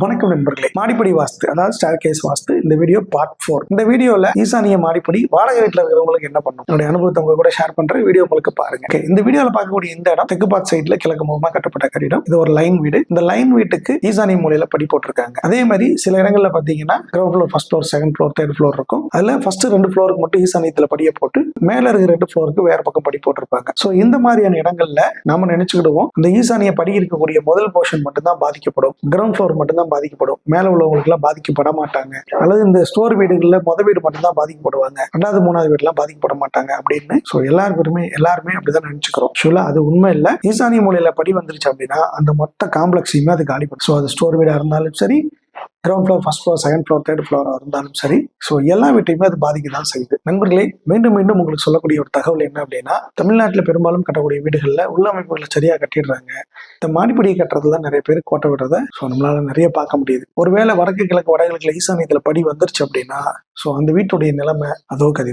வணக்கம் நண்பர்களே. மாடிப்படி வாஸ்து அதாவது ஸ்டார் கேஸ் வாஸ்து இந்த வீடியோ பார்ட் ஃபோர் இந்த வீடியோல ஈசானிய மாடிப்படி வாடகை வீட்டில் இருக்கிறவங்களுக்கு என்ன பண்ணும் என்னுடைய அனுபவத்தை உங்க கூட ஷேர் பண்ற வீடியோ உங்களுக்கு பாருங்க. இந்த வீடியோல பார்க்கக்கூடிய இந்த இடம் தெற்கு பாத் சைட்ல கிழக்கு முகமா கட்டப்பட்ட கட்டிடம். இது ஒரு லைன் வீடு. இந்த லைன் வீட்டுக்கு ஈசானிய மூலையில படி போட்டிருக்காங்க. அதே மாதிரி சில இடங்கள்ல பாத்தீங்கன்னா ground floor first floor second floor third floor இருக்கும். அதுல ஃபர்ஸ்ட் ரெண்டு ஃப்ளோருக்கு மட்டும் ஈசானியத்துல படியை போட்டு மேல இருக்கிற ரெண்டு ஃப்ளோருக்கு வேற பக்கம் படி போட்டிருப்பாங்க. ஸோ இந்த மாதிரியான இடங்கள்ல நாம நினைச்சுக்கிடுவோம். இந்த ஈசானிய படி இருக்கக்கூடிய முதல் போர்ஷன் மட்டும்தான் பாதிக்கப்படும். கிரவுண்ட் ஃப்ளோர் மட்டும்தான் பாதிக்கப்படும். மேல உள்ளவங்களுக்குலாம் பாதிக்கப்பட மாட்டாங்க. அல்லது இந்த ஸ்டோர் வீடுகளில் மொத வீடு மட்டும்தான் பாதிக்கப்படுவாங்க. ரெண்டாவது மூணாவது வீடுலாம் பாதிக்கப்பட மாட்டாங்க அப்படின்னு. ஸோ எல்லாருக்குமே எல்லாருமே அப்படிதான் நினச்சிக்கிறோம். ஆக்சுவலாக அது உண்மை இல்லை. ஈசானிய மூலையில படி வந்துருச்சு அப்படின்னா அந்த மொத்த காம்ப்ளெக்ஸையுமே அது காலி பண்ணும் ஸோ அது ஸ்டோர் வீடாக இருந்தாலும் சரி ground floor first floor second floor third ஃப்ளோராக இருந்தாலும் சரி ஸோ எல்லா வீட்டையுமே அது பாதிக்க தான் செய்யுது. நண்பர்களே மீண்டும் மீண்டும் உங்களுக்கு சொல்லக்கூடிய ஒரு தகவல் என்ன அப்படின்னா தமிழ்நாட்டில் பெரும்பாலும் கட்டக்கூடிய வீடுகளில் உள்ளமைப்புகளை சரியாக கட்டிடுறாங்க. இந்த மாடிப்படியை கட்டுறதுல நிறைய பேர் கோட்டை விடுறத ஸோ நம்மளால நிறைய பார்க்க முடியுது. ஒருவேளை வடக்கு கிழக்கு வடகிழக்குல ஈசானியத்தில் படி வந்துருச்சு அப்படின்னா ஸோ அந்த வீட்டுடைய நிலைமை அதோ கதி